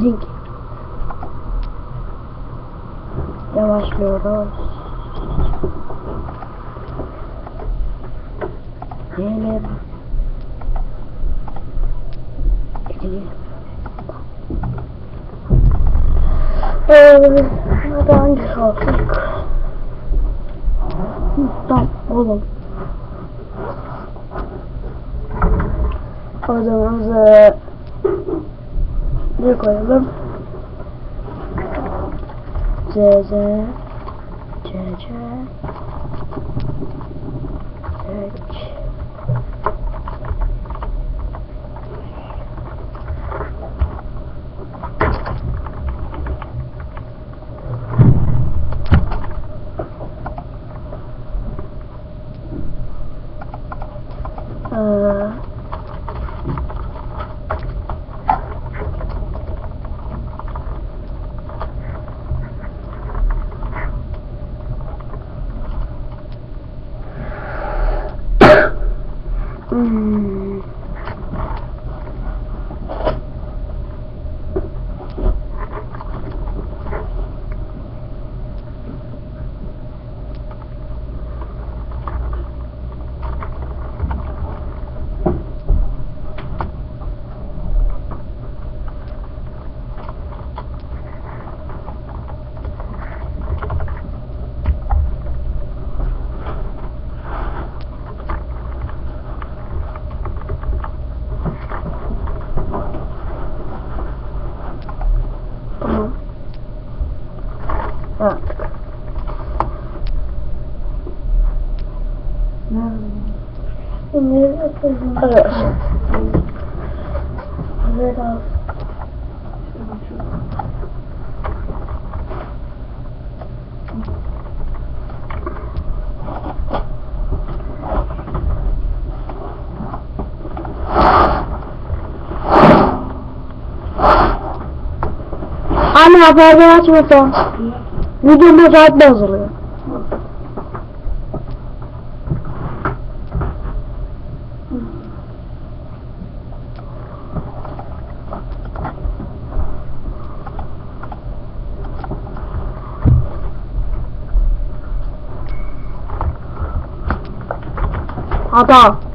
dedin ki bir koyalım. Z Z C C H Ee, Hmm. Tamam. Artık. Bunları Arkadaşlar. Bunları al. Anne haberleri açmasan. Videomda saat bozuluyor. Papa.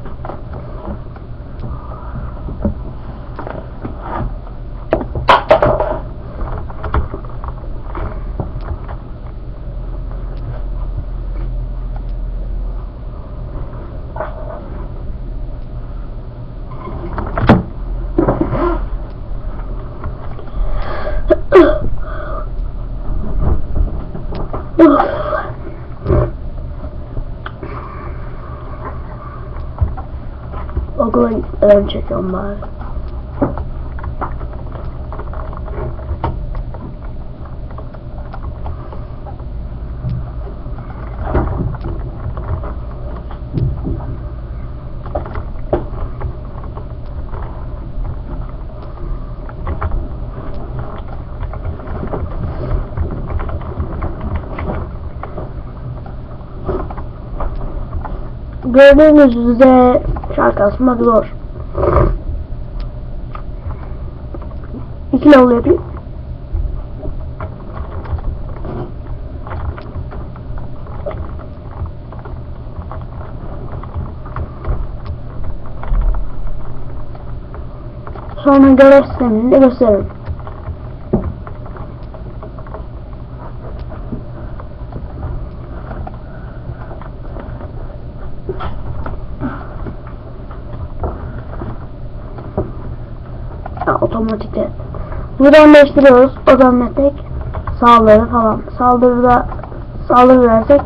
I'll go and um, check on my Gordon is that. Şarkı asmak zor. İki level yapayım. Sonra görev sistemini de gösteririm. Ha, otomatikte. Buradan değiştiriyoruz. Otomatik saldırı falan. Saldırıda saldırı versek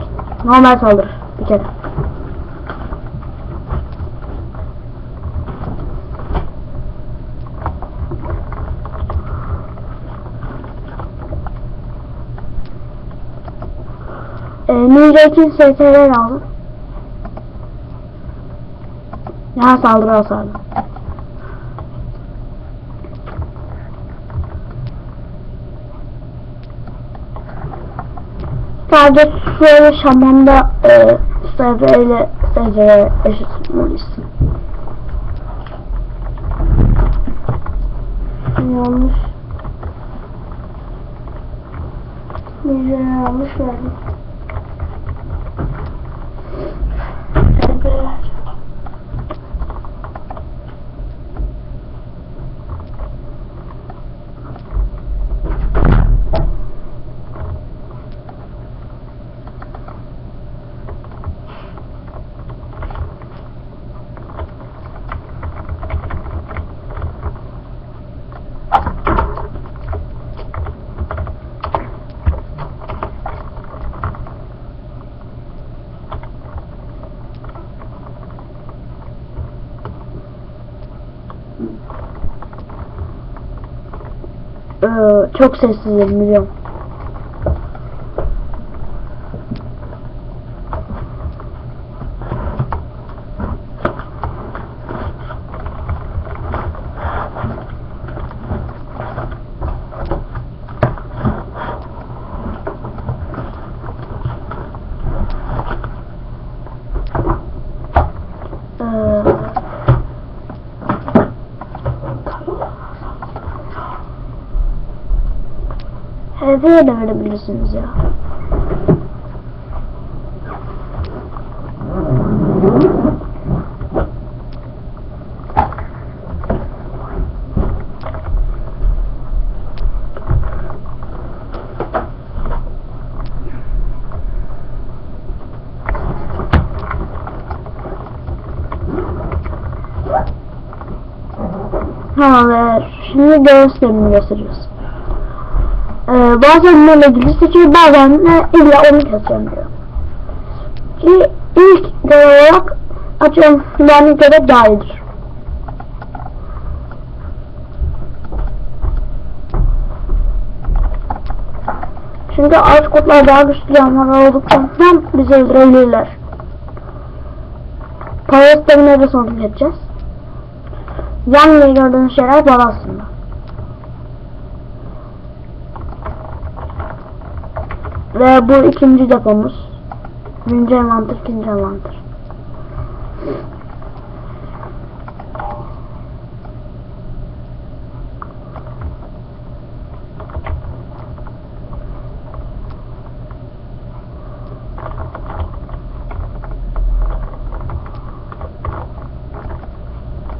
normal saldırı bir kere. Ee, Ninja 2 STR aldım. Ya saldırı hasarlı. Sadece şöyle şamanda e, ile SC'ye eşit tutmalıyız. Yanlış. Bir yere yanlış verdik. Tepeler. Ee, çok sessizim biliyorum. Ee, HV'ye de verebilirsiniz ya. Ve şimdi göğüslerimi gösteriyoruz. Ee, bazen bunlarla ilgili seçiyor, bazen de illa onu keseceğim diyor. Ki ilk görev olarak atıyorum yani görev daha. Çünkü ağaç kurtlar daha güçlü canlılar olduktan bizi öldürebilirler. Parasitlerin nerede sonuç edeceğiz? Yan gördüğünüz şeyler bal aslında. Ve bu ikinci depomuz. Birinci envanter, ikinci envanter.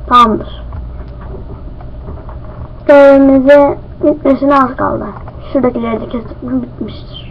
Tamamdır. Görevimize bitmesine az kaldı. Şuradakileri de kestik mi bitmiştir.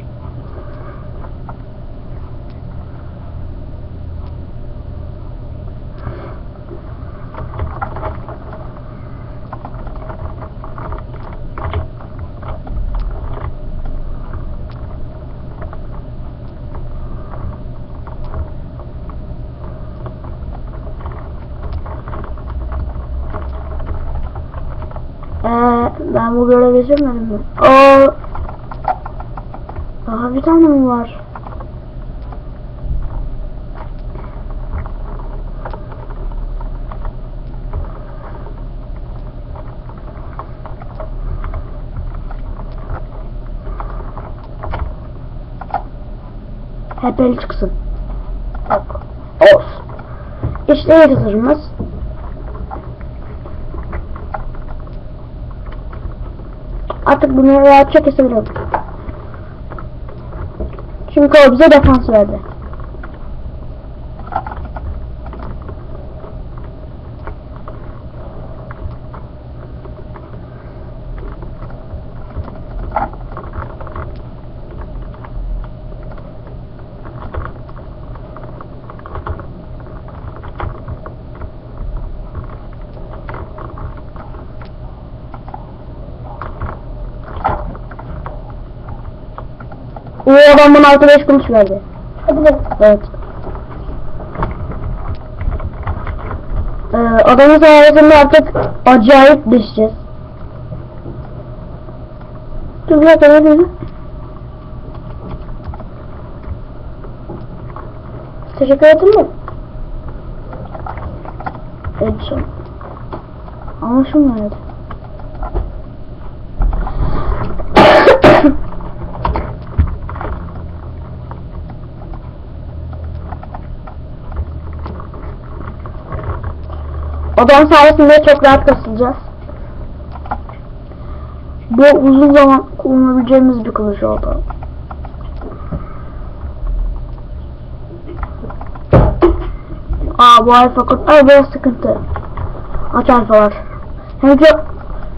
Ee, ben bu görevi geçirmedim mi? O Daha bir tane mi var? Hep el çıksın. Bak. Olsun. İşte yıldızımız. Artık bunu rahatça kesebilirim. Çünkü o bize defans verdi. O adam bana 6-5 kuruş verdi. Hadi be. Evet. Ee, adamın sayesinde artık acayip düşeceğiz. Dur bir dakika ne? Teşekkür ettin mi? Edson. Anlaşılmıyor. Odam sayesinde çok rahat kasılacağız. Bu uzun zaman kullanabileceğimiz bir kılıç oldu. Aa bu alfa kod. Ay biraz sıkıntı. Aç alfa var. Hem çok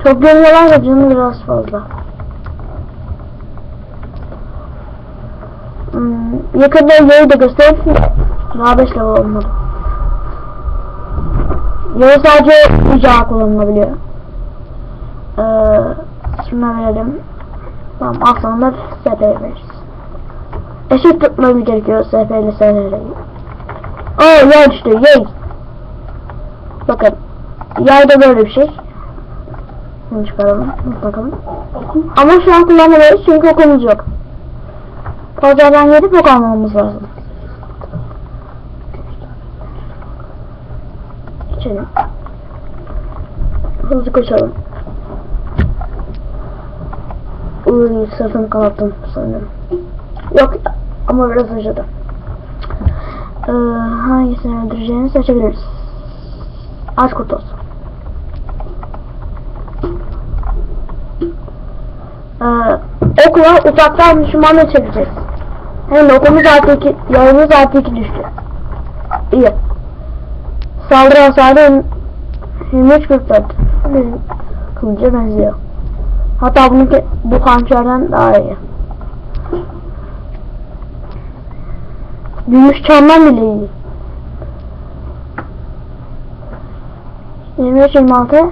çok görüyorlar da canı biraz fazla. Hmm, yakında yeri de göstereyim. Daha 5 level olmadı. Yeri sadece rica kullanılabiliyor. Ee, şuna verelim. Tamam aslında SP'ye veririz. Eşit tutmamız gerekiyor SP ile SP'yi. Aa yay düştü yay. Bakın. Yay da böyle bir şey. Bunu çıkaralım. Bakalım. Ama şu an kullanmalıyız çünkü okumuz yok. Pazardan gelip ok almamız lazım. Geçelim. Hızlı koşalım. Uy sırtımı kanattım sanırım. Yok ama biraz acıdı. Ee, hangisini öldüreceğini seçebiliriz. Aç kurt olsun. Ee, okla uzaktan düşmanla çekeceğiz. Hem okumuz artı iki, yayımız artı iki düştü. İyi. Saldırı hasarı 23.44. Benim kılıca benziyor. Hatta bununki bu hançerden daha iyi. Gümüş çamdan bile iyi. 23 26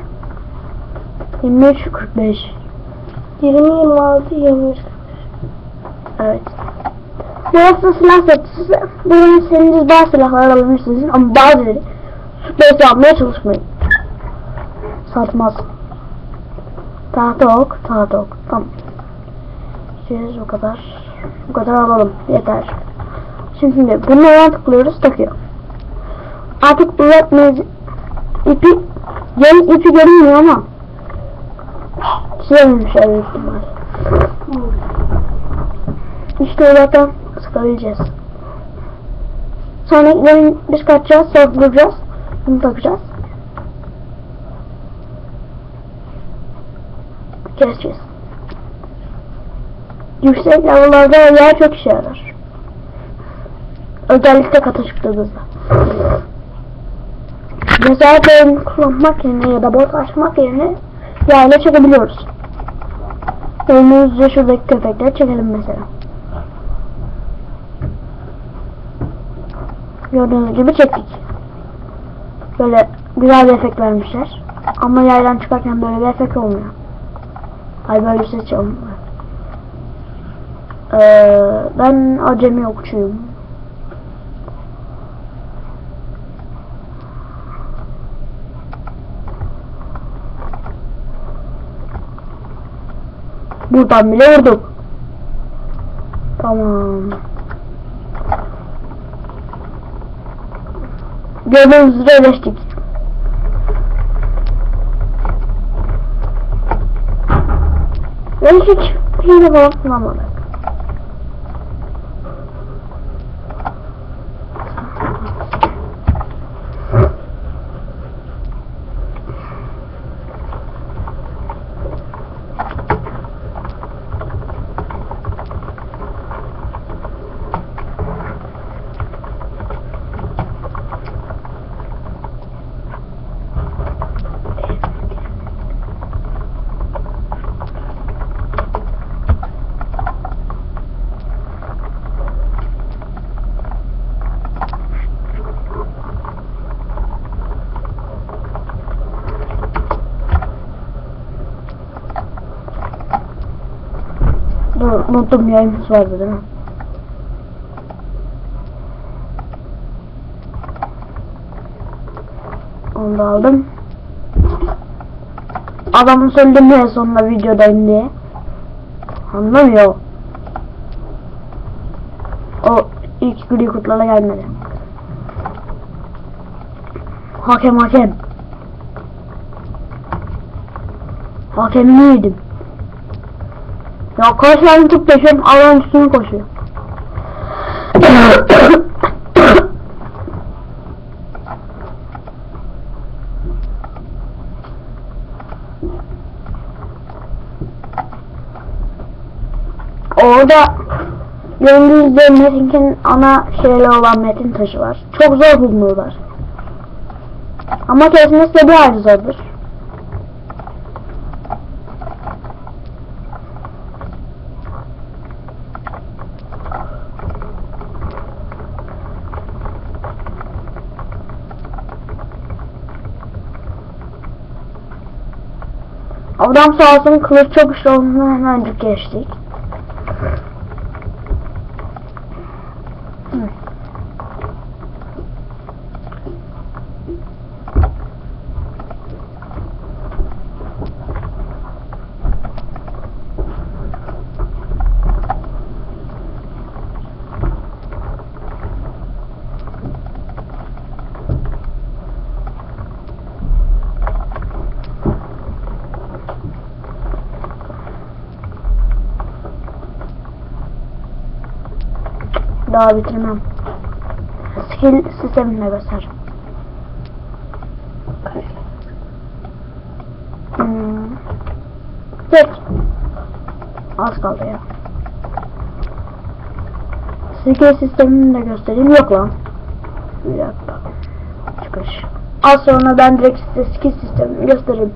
23 45 20 26 23. Evet. Burası silah satıcısı. Buradan istediğiniz bazı silahlar alabilirsiniz ama bazıları sürpriz yapmaya çalışmayın. Satmaz. Tahta ok, tahta ok. Tamam. Şey, o kadar. Bu kadar alalım. Yeter. Şimdi bunlara tıklıyoruz takıyor. Artık uzatmayız. İpi yarın ipi görünmüyor ama çizememişler büyük ihtimal. İşte uzaktan sıkabileceğiz. Sonra biz kaçacağız, sorgulayacağız. Bunu takacağız. Keseceğiz. Yüksek level'larda yer çok işe yarar. Özellikle kata çıktığımızda. Mesela beyin kullanmak yerine ya da bot açmak yerine yayla çekebiliyoruz. Önümüzde şuradaki köpekleri çekelim mesela. Gördüğünüz gibi çektik. Böyle güzel bir efekt vermişler. Ama yaydan çıkarken böyle bir efekt olmuyor. Ay böyle bir ses çalmıyor. Ee, ben acemi okçuyum. Buradan bile vurduk. Tamam. Gördüğünüz üzere eleştik. Hiç hile falan kullanmadık. Dur, unuttum yayımız vardı değil mi? Onu da aldım. Adamın söyledi en sonunda videodayım diye. Anlamıyor. O ilk gri kurtlara gelmedi. Hakem hakem. Hakemi neydim? Ya koşan çok peşim alan üstüne koşuyor. Orada Gündüzde Metin'in ana şeyle olan metin taşı var. Çok zor bulunuyorlar. Ama kesmesi de bir ayrı zordur. Adam sağ olsun kılıç çok güçlü olduğunu hemencik geçtik. Daha bitirmem. Skill sistemine göster. Hmm. Az kaldı ya. Skill sistemini de göstereyim. Yok lan. Bir dakika. Çıkış. Az sonra ben direkt size skill sistemini göstereyim.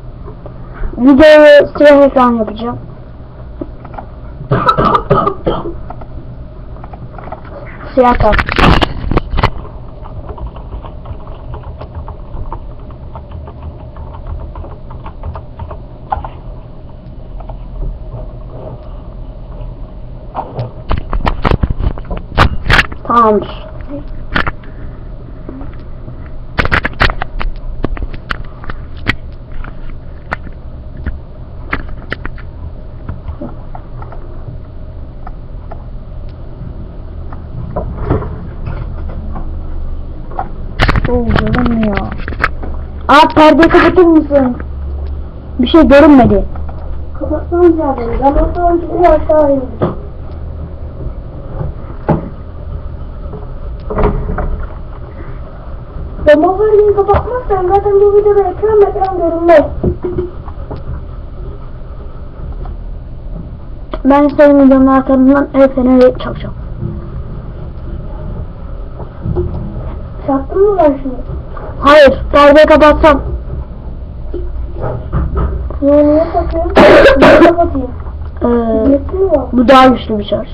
Videoyu siyah ekran yapacağım. Siyah kart. Tamamdır. Oo görünmüyor. Aa perdeyi kapatır mısın? Bir şey görünmedi. Kapatmamız lazım. Zamanla önce aşağı indik. Zamanları kapatmazsan zaten bu videoda ekran ekran görünmez. Ben senin videonun arkamdan el feneri çalacağım. Çaktın mı ben şimdi? Hayır, perdeyi kapatsam. Ya niye takıyorsun? Niye kapatayım? Ee, bu daha güçlü bir şarj.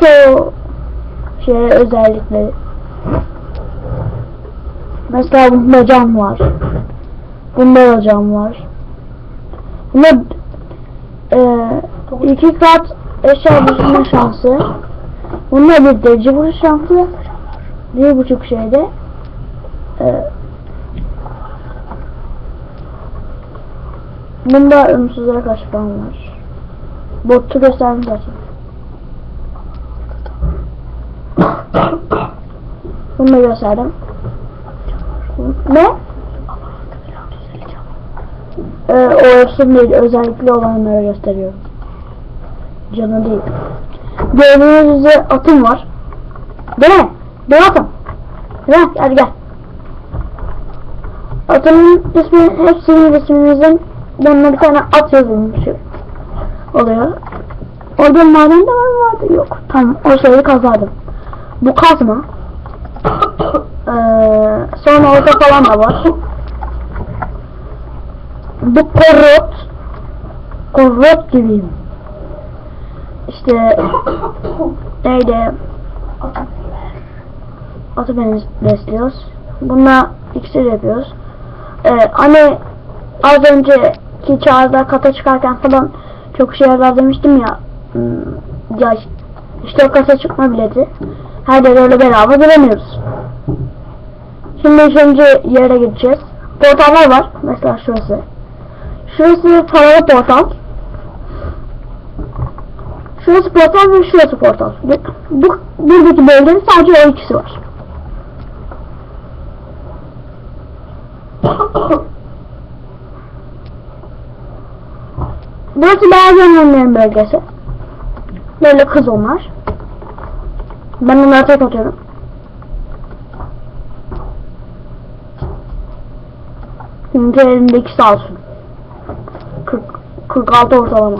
Çoğu şey özellikleri. Mesela bunda cam var. Bunda da cam var. Bunda eee iki kat eşya düşürme şansı. Bunda bir derece vuruş şansı. Bir buçuk şeyde. Eee bunda ölümsüzlere karşı falan var. Botu göstermiş zaten. Bunu da gösterdim. Ne? Ee, o değil, özellikle olanları gösteriyorum. Canı değil. Gördüğünüz üzere atım var. Değil mi? Değil atım. Gel, hadi gel. Atımın ismi, hepsinin isminizin yanına bir tane at yazılmış oluyor. Orada maden de var mı vardı? Yok. Tamam, o şeyi kazardım. Bu kazma. Ee, sonra orada falan da var. Bu korot. Korot gibiyim. İşte neydi? Atı besliyoruz. Bununla iksir yapıyoruz. Ee, hani az önceki çağrıda kata çıkarken falan çok şey yarar demiştim ya. Hmm, ya işte o kasa çıkma bileti. Her yere öyle bedava giremiyoruz. Şimdi önce yere gideceğiz. Portallar var. Mesela şurası. Şurası paralı portal. Şurası portal ve şurası portal. Bu buradaki bölgenin sadece o ikisi var. Burası bazı bölgesi. Böyle kız onlar. Ben onları tek atıyorum. Çünkü elimdeki sağ olsun. 40, 46 ortalama.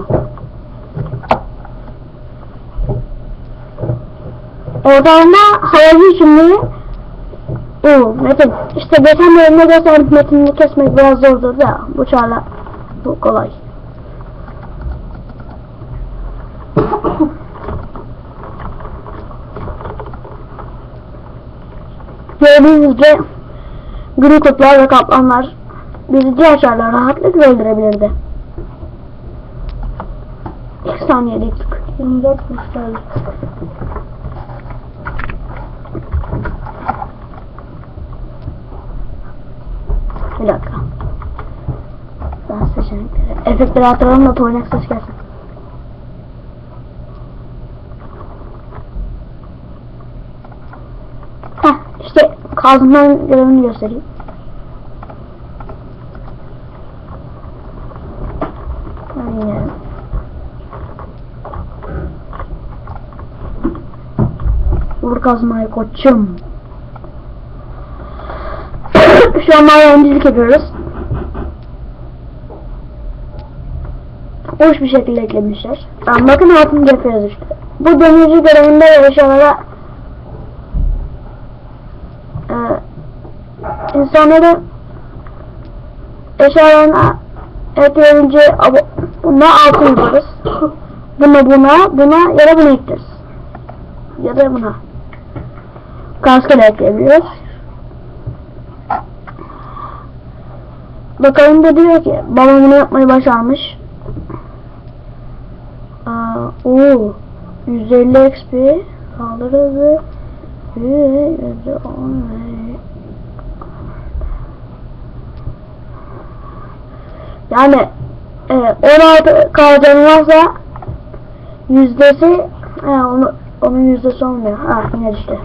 Ortalama havacı cümleyi Oo, Metin. İşte geçen bölümde gösterdim Metin'i kesmek biraz zordur da bu çağla bu kolay. Gördüğünüz gibi gri kurtlar ve kaplanlar bizi diğer çağlar rahatlıkla öldürebilirdi. Saniyede 24 kuşlar. Bir dakika. Ben seçenekleri. Efektleri hatırlayalım da toynak ses gelsin. Heh işte kazmanın görevini göstereyim. Kazmayı koçum. Şu an madencilik yapıyoruz. Hoş bir şekilde eklemişler. Tamam, bakın altını yapıyoruz işte. Bu demirci görevinde yaşayanlara e, insanların eşyalarına ekleyince abo- buna altın yaparız. Buna buna buna ya da buna ekleriz. Ya da buna. Kaska da ekleyebiliyoruz. Bakalım da diyor ki babam bunu yapmayı başarmış. Aa, oo, 150 XP saldırı ve- yani e, 16 kalacağım varsa yüzdesi e, onu, onun yüzdesi olmuyor. Ha yine işte.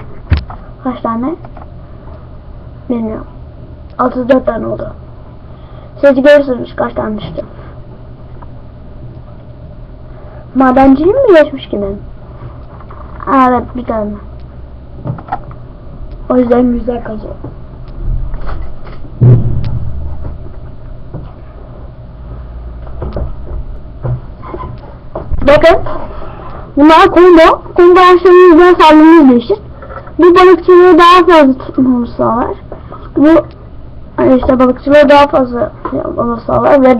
Kaç tane? Bilmiyorum. 34 tane oldu. Siz görürsünüz kaç tane düştü. Mi geçmiş ki benim? Evet bir tane. O yüzden güzel kazıyor. Bakın. Bunlar combo. Combo aşamasında saldırımız değişir. Bu balıkçılığı daha fazla tutmamız sağlar. Bu işte balıkçılığı daha fazla sağlar ve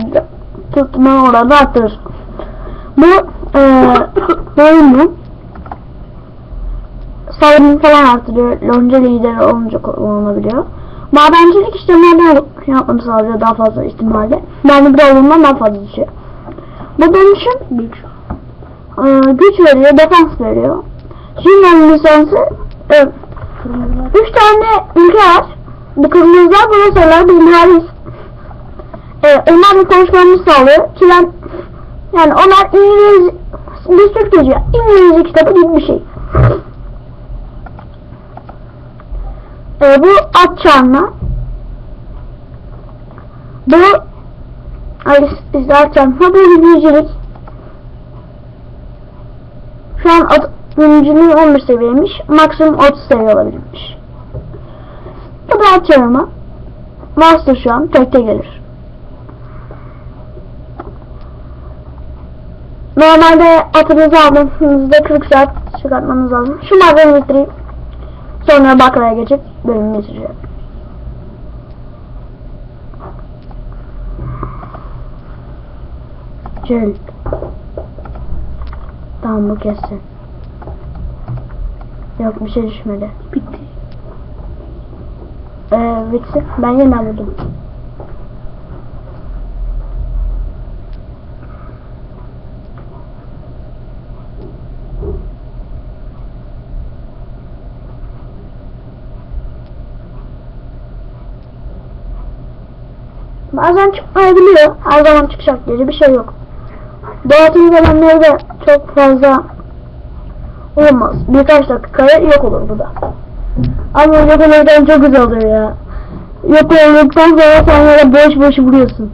tutma oranı arttırır. Bu eee oyunu saldırını falan arttırıyor. Lonca lideri olunca kullanılabiliyor. Madencilik işlemlerden yapmanı sağlıyor daha fazla ihtimalle. Yani bir olduğundan daha fazla düşüyor. Bu dönüşüm güç. Ee, güç veriyor, defans veriyor. Şimdi lisansı e, üç tane ülke var. Bu kırmızılar bu mesela bizim halis. E, onlarla konuşmamızı sağlıyor. Ki ben yani onlar İngiliz biz Türkçe İngilizce kitabı gibi bir şey. E, bu at çarmı. Bu Ay, işte at çarmı. Bu büyücülük. Şu an at, büyücülüğü 11 seviyeymiş. Maksimum 30 seviye olabilirmiş. Bu da at çarmı. Master şu an tekte gelir. Normalde atınızı aldığınızda 40 saat çıkartmanız lazım. Şu madeni bitireyim. Sonra bakraya geçip bölümü bitireceğim. Cül. Tamam bu kessin. Yok bir şey düşmedi. Bitti. Ee, bitsin. Ben yeniden buldum. Bazen çıkmayabiliyor. Her zaman çıkacak diye bir şey yok. Doğatın zamanları da çok fazla olmaz. Birkaç dakikaya yok olur bu da. Ama yok olurken çok güzel oluyor ya. Yok olduktan sonra sen boş boş vuruyorsun.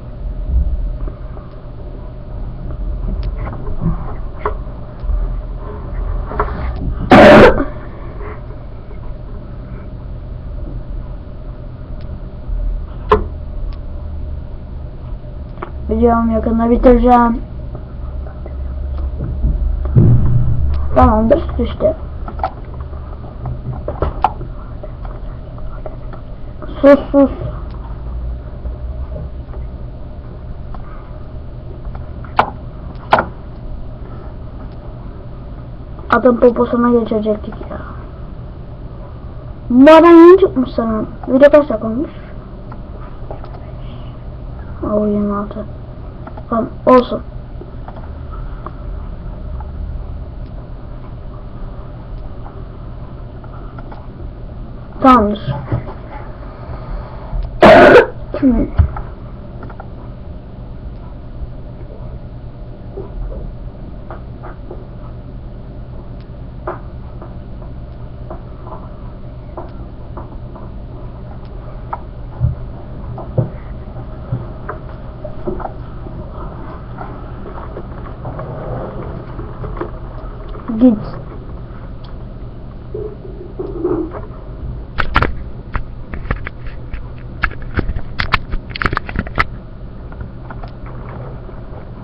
Biliyorum yakında bitireceğim. Tamamdır düştü. Sus sus. Adam poposuna geçecektik ya. Bu adam yeni çıkmış sana. Video kaç dakika olmuş? O 26. Tamam olsun. Tamamdır.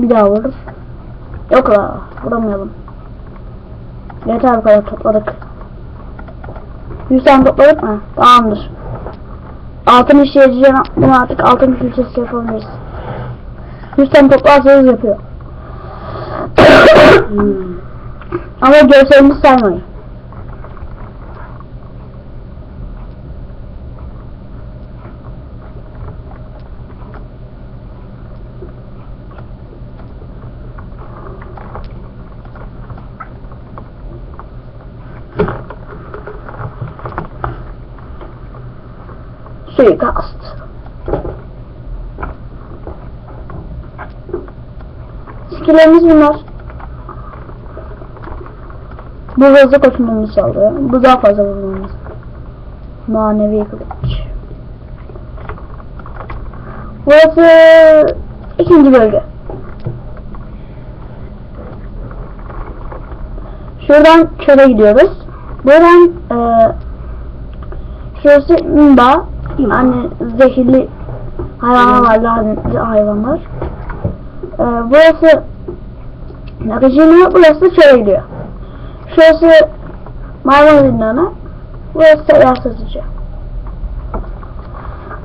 Bir daha vurur. Yok la, vuramayalım. Yeter bu kadar topladık. 100 tane topladık mı? Tamamdır. Altın işleyeceğim. Bunu artık altın külçesi yapabiliriz. 100 tane toplarsanız yapıyor. Ama görselini saymayın. Suikast. Skillerimiz bunlar. Bu hızlı koşmamızı sağlıyor. Bu daha fazla vurmamız. Manevi kılıç. Burası ikinci bölge. Şuradan çöle gidiyoruz. Buradan eee şurası imba. Yani zehirli hayvanlar, lanetli hayvanlar. Eee burası Nakajima, burası çöle gidiyor. Şurası maymun zindanı. Burası seyyar satıcı.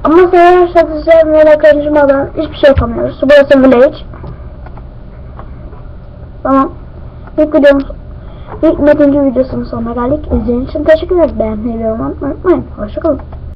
Ama seyyar satıcılarla karışmadan hiçbir şey yapamıyoruz. Burası village. Tamam. İlk videomuz ilk metinci videosunun sonuna geldik. İzlediğiniz için teşekkür ederim. Beğenmeyi ve unutmayın. Hoşçakalın.